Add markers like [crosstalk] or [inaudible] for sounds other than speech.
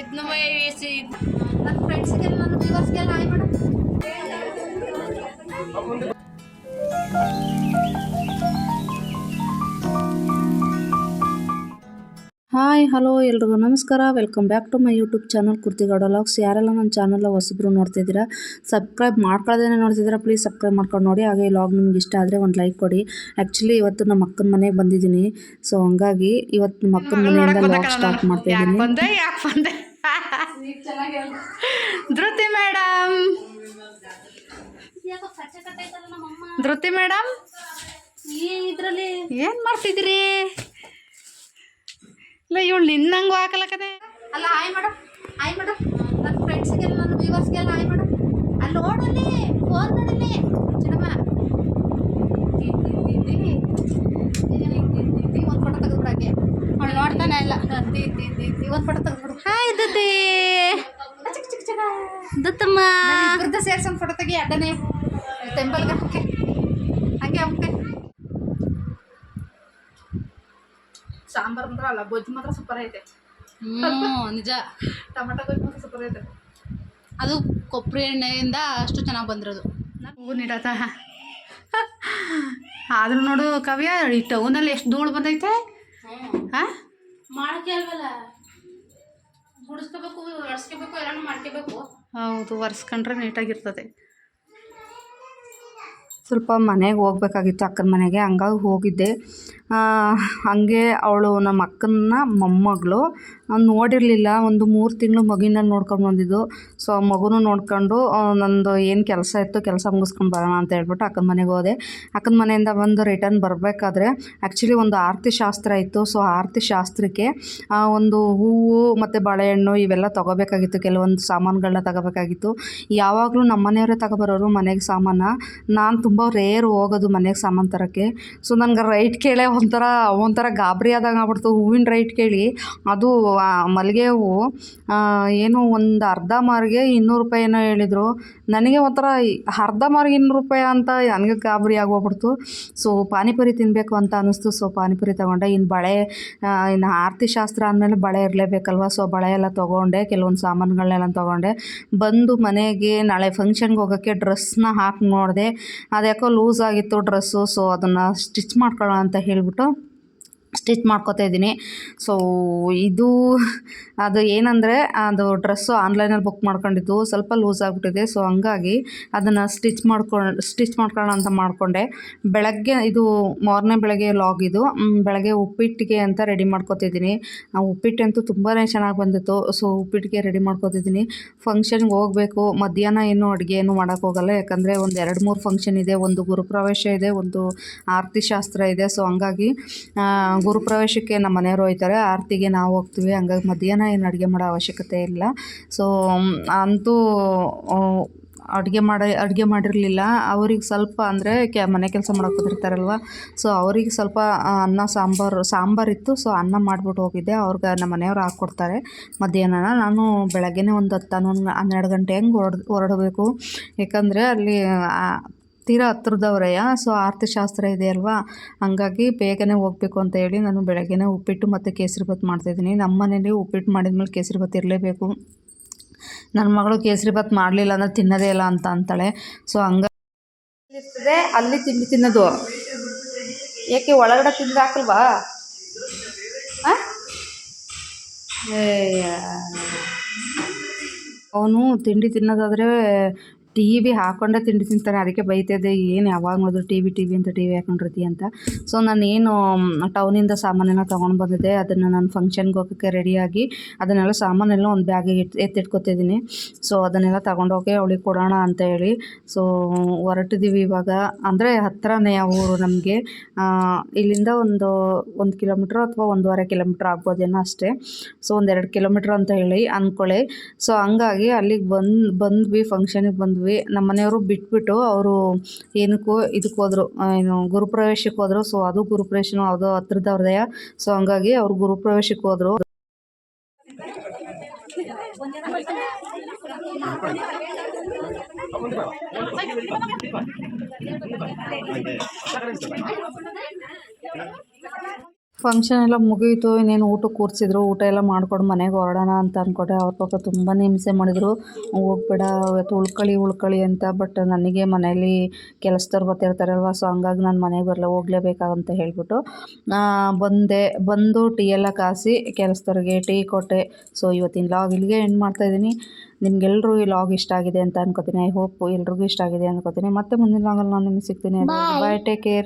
ನನ್ನ ಫ್ರೆಂಡ್ಸ್ಗೆಲ್ಲ ನನ್ನ ಹಾಯ್ ಮೇಡಮ್ ಹಾಯ್ ಹಲೋ ಎಲ್ರಿಗೂ ನಮಸ್ಕಾರ. Welcome back to my YouTube channel ಕುರ್ತಿಗೌಡ logs ಯಾರೆಲ್ಲ ನನ್ನ ಚಾನಲ್ ಹೊಸಬ್ರು ನೋಡ್ತಿದ್ದೀರಾ ಸಬ್ಸ್ಕ್ರೈಬ್ ಮಾಡ್ಕೊಳ್ಳೋದೇನೆ ನೋಡ್ತಿದ್ದೀರಾ ಪ್ಲೀಸ್ ಸಬ್ಸ್ಕ್ರೈಬ್ ಮಾಡ್ಕೊಂಡು ನೋಡಿ. ಹಾಗೆ ಲಾಗ್ ನಿಮ್ಗೆ ಇಷ್ಟ ಆದರೆ ಒಂದು ಲೈಕ್ ಕೊಡಿ. ಆ್ಯಕ್ಚುಲಿ ಇವತ್ತು ನಮ್ಮ ಅಕ್ಕನ ಮನೆಗೆ ಬಂದಿದ್ದೀನಿ. ಸೊ ಹಂಗಾಗಿ ಇವತ್ತು ನಮ್ಮ ಅಕ್ಕನ ಮನೆಯಿಂದ ಲಾಗ್ ಸ್ಟಾರ್ಟ್ ಮಾಡ್ತಾ ಇದ್ದೀನಿ [laughs] ಧೃತಿ ಮೇಡಮ್. ಧೃತಿ ಮೇಡಮ್. ಇದ್ರಲ್ಲಿ ಏನು ಮಾಡ್ತಿದ್ದೀರಿ? ಇಲ್ಲ, ಇವಳು ನಿನ್ನಂಗು ಹಾಕಲಕ್ಕದೆ ಅಲ್ಲ ಹಾಯ್ ಮೇಡಮ್ ಹಾಯ್ ಮೇಡಮ್ ನನ್ನ ಫ್ರೆಂಡ್ಸ್ಗೆಲ್ಲ ನನ್ನ ವ್ಯೂವರ್ಸ್ಗೆಲ್ಲ ಹಾಯ್ ಮೇಡಮ್ ಅಲ್ಲಿ ನೋಡಲ್ಲಿ ಫೋನ್ ನೋಡಲ್ಲಿ ಚಿನ್ನಮ್ಮ ಒಂದು ಫೋಟೋ ತೆಗೆದ್ಬಿಡಕ್ಕೆ ಅವಳು ನೋಡ್ತಾನೆ ಇಲ್ಲ ಒಂದು ಫೋಟೋ ತೆಗೆದ್ಬಿಡು. ಹಾಯ್ ಧೃತಿ ಚಿಕ್ಕ ಚಿಕ್ಕ ಚಿಕ್ಕ. ದತ್ತಮ್ಮ. ಇಬ್ಬರದ್ದು ಸೇರ್ಸಿ ಒಂದು ಫೋಟೋ ತೆಗಿ ಅಡ್ಡನೆ. ಟೆಂಪಲ್ಗೆ ಹಂಗೆ ಹಂಗೆ ಹಂಗೆ. ಸಾಂಬಾರ್ ಮಾತ್ರ ಅಲ್ಲ ಗೊಜ್ಜು ಮಾತ್ರ ಸೂಪರ್ ಐತೆ. ಹ್ಞೂ ನಿಜ. ಟೊಮೆಟೊ ಗೊಜ್ಜು ಮಾತ್ರ ಸೂಪರ್ ಐತೆ. ಅದು ಕೊಬ್ಬರಿ ಎಣ್ಣೆಯಿಂದ ಅಷ್ಟು ಚೆನ್ನಾಗಿ ಬಂದಿರೋದು. ಹೂ ನೀಡತ್ತ ಆದ್ರೂ ನೋಡು ಕವ್ಯ ಈ ಟೌನಲ್ಲಿ ಎಷ್ಟು ಧೂಳು ಬಂದೈತೆ ಹಾಂ? ಮಾಡಕ್ಕೆ ಅಲ್ವಲ್ಲ? ಗುಡಿಸ್ಕೋಬೇಕು ಒರೆಸ್ಕೋಬೇಕು ಎಲ್ಲಾನು ಮಾಡ್ಕೋಬೇಕು. ಹೌದು ಒರೆಸ್ಕೊಂಡ್ರೆ ನೀಟಾಗಿರ್ತದೆ ಸ್ವಲ್ಪ ಮನೆಗೆ ಹೋಗ್ಬೇಕಾಗಿತ್ತು ಅಕ್ಕನ ಮನೆಗೆ, ಹಂಗಾಗಿ ಹೋಗಿದ್ದೆ. ಹಂಗೆ ಅವಳು ನಮ್ಮ ಅಕ್ಕನ ಮೊಮ್ಮಗಳು ನೋಡಿರಲಿಲ್ಲ. ಒಂದು ಮೂರು ತಿಂಗಳು ಮಗಿನ ನೋಡ್ಕೊಂಡು ಬಂದಿದ್ದು. ಸೊ ಆ ಮಗುನೂ ನೋಡ್ಕೊಂಡು ನಂದು ಏನು ಕೆಲಸ ಇತ್ತು ಕೆಲಸ ಮುಗಿಸ್ಕೊಂಡು ಬರೋಣ ಅಂತ ಹೇಳ್ಬಿಟ್ಟು ಅಕ್ಕನ ಮನೆಗೆ ಹೋದೆ. ಅಕ್ಕನ ಮನೆಯಿಂದ ಬಂದು ರಿಟರ್ನ್ ಬರಬೇಕಾದ್ರೆ ಆ್ಯಕ್ಚುಲಿ ಒಂದು ಆರತಿ ಶಾಸ್ತ್ರ ಇತ್ತು. ಸೊ, ಆರತಿ ಶಾಸ್ತ್ರಕ್ಕೆ ಒಂದು ಹೂವು ಮತ್ತು ಬಾಳೆಹಣ್ಣು ಇವೆಲ್ಲ ತೊಗೋಬೇಕಾಗಿತ್ತು. ಕೆಲವೊಂದು ಸಾಮಾನುಗಳನ್ನ ತಗೋಬೇಕಾಗಿತ್ತು. ಯಾವಾಗಲೂ ನಮ್ಮ ಮನೆಯವರೇ ತಗೊಬರೋರು ಮನೆಗೆ ಸಾಮಾನು. ನಾನು ತುಂಬ ರೇರ್ ಹೋಗೋದು ಮನೆಗೆ ಸಾಮಾನು ತರೋಕ್ಕೆ ಸೊ ನನಗೆ ರೈಟ್ ಕೇಳೇ ಒಂಥರ ಒಂಥರ ಗಾಬರಿ ಆದಾಗ ಆಗ್ಬಿಡ್ತು. ಹೂವಿನ ರೈಟ್ ಕೇಳಿ. ಅದು ಮಲ್ಲಿಗೆ ಹೂವು ಏನು ಒಂದು ಅರ್ಧ ಮಾರಿಗೆ ಇನ್ನೂರು ರೂಪಾಯಿ ಏನೋ ಹೇಳಿದರು. ನನಗೆ ಒಂಥರ ಅರ್ಧ ಮಾರಿಗೆ ಇನ್ನೂರು ರೂಪಾಯಿ ಅಂತ ನನಗೆ ಗಾಬರಿ ಆಗೋಗ್ಬಿಡ್ತು. ಸೊ ಪಾನಿಪುರಿ ತಿನ್ನಬೇಕು ಅಂತ ಅನ್ನಿಸ್ತು ಸೊ ಪಾನಿಪುರಿ ತೊಗೊಂಡೆ. ಇನ್ನು ಬಳೆ ಇನ್ನು ಆರತಿ ಶಾಸ್ತ್ರ ಅಂದಮೇಲೆ ಬಳೆ ಇರಲೇಬೇಕಲ್ವ? ಸೊ ಬಳೆ ಎಲ್ಲ ತೊಗೊಂಡೆ. ಕೆಲವೊಂದು ಸಾಮಾನುಗಳನ್ನೆಲ್ಲ ತೊಗೊಂಡೆ. ಬಂದು ಮನೆಗೆ ನಾಳೆ ಫಂಕ್ಷನ್ಗೆ ಹೋಗೋಕ್ಕೆ ಡ್ರೆಸ್ನ ಹಾಕಿ ನೋಡಿದೆ. ಅದ್ಯಾಕೋ ಲೂಸ್ ಆಗಿತ್ತು ಡ್ರೆಸ್ಸು ಸೊ ಅದನ್ನು ಸ್ಟಿಚ್ ಮಾಡ್ಕೊಳ್ಳೋಣ ಅಂತ ಹೇಳಿಬಿಟ್ಟು ಸ್ಟಿಚ್ ಮಾಡ್ಕೊತಾ ಇದ್ದೀನಿ. ಸೊ ಇದು, ಅದು ಏನಂದರೆ, ಅದು ಡ್ರೆಸ್ಸು ಆನ್ಲೈನಲ್ಲಿ ಬುಕ್ ಮಾಡ್ಕೊಂಡಿದ್ದು. ಸ್ವಲ್ಪ ಲೂಸ್ ಆಗಿಬಿಟ್ಟಿದೆ. ಸೊ ಹಂಗಾಗಿ ಅದನ್ನು ಸ್ಟಿಚ್ ಮಾಡ್ಕೊಂಡು ಸ್ಟಿಚ್ ಮಾಡ್ಕೊಳ್ಳೋಣ ಅಂತ ಮಾಡಿಕೊಂಡೆ. ಬೆಳಗ್ಗೆ, ಇದು ಮಾರ್ನೆ ಬೆಳಗ್ಗೆ ಲಾಗ್ ಇದು. ಬೆಳಗ್ಗೆ ಉಪ್ಪಿಟ್ಟಿಗೆ ಅಂತ ರೆಡಿ ಮಾಡ್ಕೋತಿದ್ದೀನಿ ಉಪ್ಪಿಟ್ಟಂತೂ ತುಂಬಾ ಚೆನ್ನಾಗಿ ಬಂದಿತ್ತು. ಸೊ ಉಪ್ಪಿಟ್ಟಿಗೆ ರೆಡಿ ಮಾಡ್ಕೋತಿದ್ದೀನಿ ಫಂಕ್ಷನ್ಗೆ ಹೋಗಬೇಕು. ಮಧ್ಯಾಹ್ನ ಏನು ಅಡುಗೆ ಏನು ಮಾಡೋಕ್ಕೋಗಲ್ಲ ಯಾಕಂದರೆ ಒಂದು ಎರಡು ಮೂರು ಫಂಕ್ಷನ್ ಇದೆ. ಒಂದು ಗುರುಪ್ರವೇಶ ಇದೆ. ಒಂದು ಆರತಿ ಶಾಸ್ತ್ರ ಇದೆ. ಸೊ ಹಂಗಾಗಿ ಗುರುಪ್ರವೇಶಕ್ಕೆ ನಮ್ಮ ಮನೆಯವರು ಹೋಯ್ತಾರೆ ಆರತಿಗೆ ನಾವು ಹೋಗ್ತೀವಿ. ಹಂಗಾಗಿ ಮಧ್ಯಾಹ್ನ ಏನು ಅಡುಗೆ ಮಾಡೋ ಅವಶ್ಯಕತೆ ಇಲ್ಲ. ಸೊ ಅಂತೂ ಅಡುಗೆ ಮಾಡಿ, ಅಡುಗೆ ಮಾಡಿರಲಿಲ್ಲ. ಅವ್ರಿಗೆ ಸ್ವಲ್ಪ ಅಂದರೆ ಕೆ, ಮನೆ ಕೆಲಸ ಮಾಡೋಕೆ ಕೂತಿರ್ತಾರಲ್ವ ಸೊ ಅವ್ರಿಗೆ ಸ್ವಲ್ಪ ಅನ್ನ, ಸಾಂಬಾರು ಸಾಂಬಾರಿತ್ತು ಸೊ ಅನ್ನ ಮಾಡಿಬಿಟ್ಟು ಹೋಗಿದ್ದೆ. ಅವ್ರಿಗೆ ನಮ್ಮ ಮನೆಯವ್ರು ಹಾಕ್ಕೊಡ್ತಾರೆ ಮಧ್ಯಾಹ್ನ ನಾನು ಬೆಳಗ್ಗೆನೇ ಒಂದು ಹತ್ತು ಹನ್ನೊಂದು, ಹನ್ನೆರಡು ಗಂಟೆ ಹೆಂಗೆ ಹೊರಡ್, ಹೊರಡಬೇಕು. ಯಾಕಂದರೆ ಅಲ್ಲಿ ತೀರಾ ಹತ್ರದವ್ರಯ್ಯ ಸೊ ಆರತಿ ಶಾಸ್ತ್ರ ಇದೆ ಅಲ್ವಾ? ಹಂಗಾಗಿ ಬೇಗನೆ ಹೋಗಬೇಕು ಅಂತ ಹೇಳಿ ನಾನು ಬೆಳಗ್ಗೆನೇ ಉಪ್ಪಿಟ್ಟು ಮತ್ತು ಕೇಸರಿಬಾತ್ ಮಾಡ್ತಾಯಿದ್ದೀನಿ ನಮ್ಮ ಮನೇಲಿ ಉಪ್ಪಿಟ್ಟು ಮಾಡಿದ್ಮೇಲೆ ಕೇಸರಿಬಾತ್ ಇರಲೇಬೇಕು. ನನ್ನ ಮಗಳು ಕೇಸರಿಬಾತ್ ಮಾಡಲಿಲ್ಲ ಅಂದರೆ ತಿನ್ನೋದೇ ಇಲ್ಲ ಅಂತ ಅಂತಾಳೆ. ಸೊ, ಹಂಗ ಇರ್ತದೆ, ಅಲ್ಲಿ ತಿಂಡಿ ತಿನ್ನೋದು. ಏಕೆ, ಒಳಗಡೆ ತಿಂದು ಹಾಕಲ್ವಾ? ಅವನು ತಿಂಡಿ ತಿನ್ನೋದಾದರೆ ಟಿ ವಿ ಹಾಕ್ಕೊಂಡೇ ತಿಂಡಿ ತಿಂತಾರೆ, ಅದಕ್ಕೆ ಬೈತಿದ್ದೆ, ಏನು ಯಾವಾಗ ನೋಡಿದ್ರು ಟಿ ವಿ ಟಿ ವಿ ಅಂತ ಟಿ ವಿ ಹಾಕೊಂಡಿರ್ತೀಯ ಅಂತ ಸೊ ನಾನು ಏನು ಟೌನಿಂದ ಸಾಮಾನೆಲ್ಲ ತೊಗೊಂಡು ಬಂದಿದ್ದೆ. ಅದನ್ನು ನಾನು ಫಂಕ್ಷನ್ಗೆ ಹೋಗೋಕ್ಕೆ ರೆಡಿಯಾಗಿ ಅದನ್ನೆಲ್ಲ ಸಾಮಾನೆಲ್ಲ ಒಂದು ಬ್ಯಾಗಿಗೆ ಇಟ್ಟು ಎತ್ತಿಟ್ಕೊತಿದ್ದೀನಿ ಸೊ ಅದನ್ನೆಲ್ಲ ತೊಗೊಂಡೋಗಿ ಅವಳಿಗೆ ಕೊಡೋಣ ಅಂತ ಹೇಳಿ. ಸೊ ಹೊರಟಿದ್ದೀವಿ ಇವಾಗ. ಅಂದರೆ ಹತ್ತಿರನೇ ಅವರು ನಮಗೆ. ಇಲ್ಲಿಂದ ಒಂದು ಒಂದು ಕಿಲೋಮೀಟ್ರ್ ಅಥವಾ ಒಂದೂವರೆ ಕಿಲೋಮೀಟ್ರ್ ಆಗ್ಬೋದೇನೋ ಅಷ್ಟೇ. ಸೊ ಒಂದೆರಡು ಕಿಲೋಮೀಟ್ರ್ ಅಂತ ಹೇಳಿ ಅಂದ್ಕೊಳ್ಳಿ ಸೊ ಹಂಗಾಗಿ ಅಲ್ಲಿಗೆ ಬಂದು, ಬಂದ್ವಿ ಫಂಕ್ಷನಿಗೆ ಬಂದ್ವಿ. ನಮ್ಮ ಮನೆಯವರು ಬಿಟ್ಬಿಟ್ಟು ಅವರು ಏನಕ್ಕೂ ಇದಕ್ಕೆ ಹೋದ್ರು ಏನು ಗುರುಪ್ರವೇಶಕ್ಕೆ ಹೋದರು. ಸೊ ಅದು ಗುರುಪ್ರವೇಶನು ಅದು ಹತ್ರದವ್ರದೇ. ಸೊ ಹಂಗಾಗಿ ಅವ್ರು ಗುರುಪ್ರವೇಶಕ್ಕೆ ಹೋದರು. ಫಂಕ್ಷನ್ ಎಲ್ಲ ಮುಗಿಯಿತು ಇನ್ನೇನು ಊಟ ಕೂರಿಸಿದ್ರು ಊಟ ಎಲ್ಲ ಮಾಡ್ಕೊಂಡು ಮನೆಗೆ ಹೊರಡೋಣ ಅಂತ ಅಂದ್ಕೊಂಡೆ ಅವ್ರ ಪಾಪ ತುಂಬಾ ಹಿಂಸೆ ಮಾಡಿದರು. ಹೋಗ್ಬೇಡ ಇವತ್ತು ಉಳ್ಕೊಳ್ಳಿ ಉಳ್ಕೊಳ್ಳಿ ಅಂತ ಬಟ್ ನನಗೆ ಮನೇಲಿ ಕೆಲಸದವ್ರು ಬರ್ತಿರ್ತಾರಲ್ವ ಸೊ ಹಂಗಾಗಿ ನಾನು ಮನೆಗೆ ಬರಲ್ಲ ಹೋಗ್ಲೇಬೇಕಾಗಂತ ಹೇಳ್ಬಿಟ್ಟು ಬಂದೆ ಬಂದು ಟೀ ಎಲ್ಲ ಕಾಸಿ ಕೆಲಸದವ್ರಿಗೆ ಟೀ ಕೊಟ್ಟೆ. ಸೊ ಇವತ್ತಿನ ಲಾಗ್ ಇಲ್ಲಿಗೆ ಎಂಡ್ ಮಾಡ್ತಾಯಿದ್ದೀನಿ ನಿಮ್ಗೆಲ್ಲರೂ ಈ ಲಾಗ್ ಇಷ್ಟ ಆಗಿದೆ ಅಂತ ಅನ್ಕೋತೀನಿ. ಐ ಹೋಪ್ ಎಲ್ರಿಗೂ ಇಷ್ಟ ಆಗಿದೆ ಅನ್ಕೋತೀನಿ. ಮತ್ತೆ ಮುಂದಿನ ಲಾಗಲ್ಲಿ ನಾನು ನಿಮಗೆ ಸಿಗ್ತೀನಿ. Bye take care